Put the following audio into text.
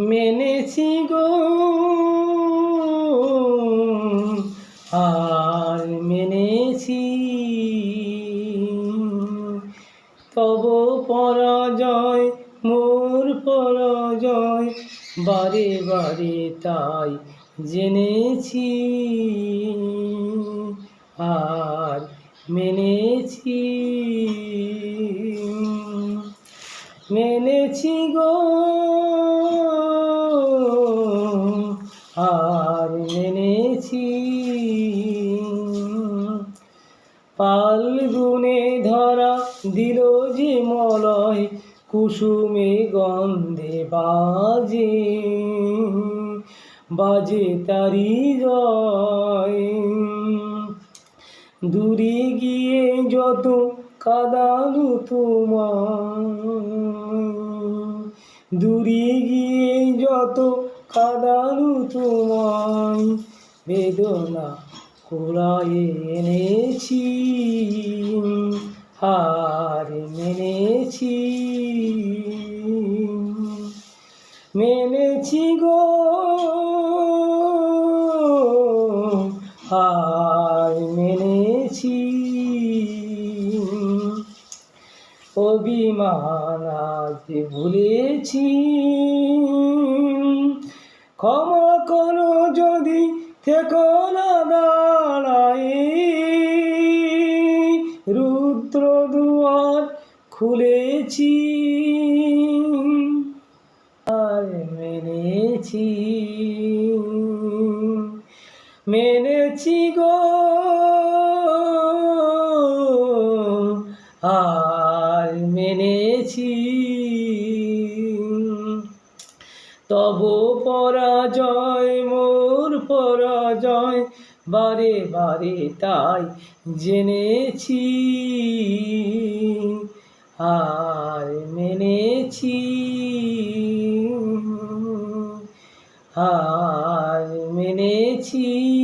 মেনেছি গো। আর মেনেছি। তব পরাজয়, মোর পরাজয়, বারে বারে তাই জেনেছি। আর মেনেছি। মেনেছি গো। পালগুনে ধরা দিল যে মলয়, কুসুমে গন্ধে বাজে বাজে তারি জয়। দূরে গিয়ে যত কাদালু তোমার দূরে গিয়ে যত কাদালু তোমায়, বেদনা কুড়ায়ে এনেছি, হার মেনেছি। মেনেছি গো, হার মেনেছি। অভিমান আজ ভুলেছি। ক্ষমা করো যদি থেকো না খুলেছি, আর মেনেছি। মেনেছি গো, আর মেনেছি। তব পরাজয়, মোর পরাজয়, বারে বারে তাই জেনেছি। হার মেনেছি। হার মেনেছি।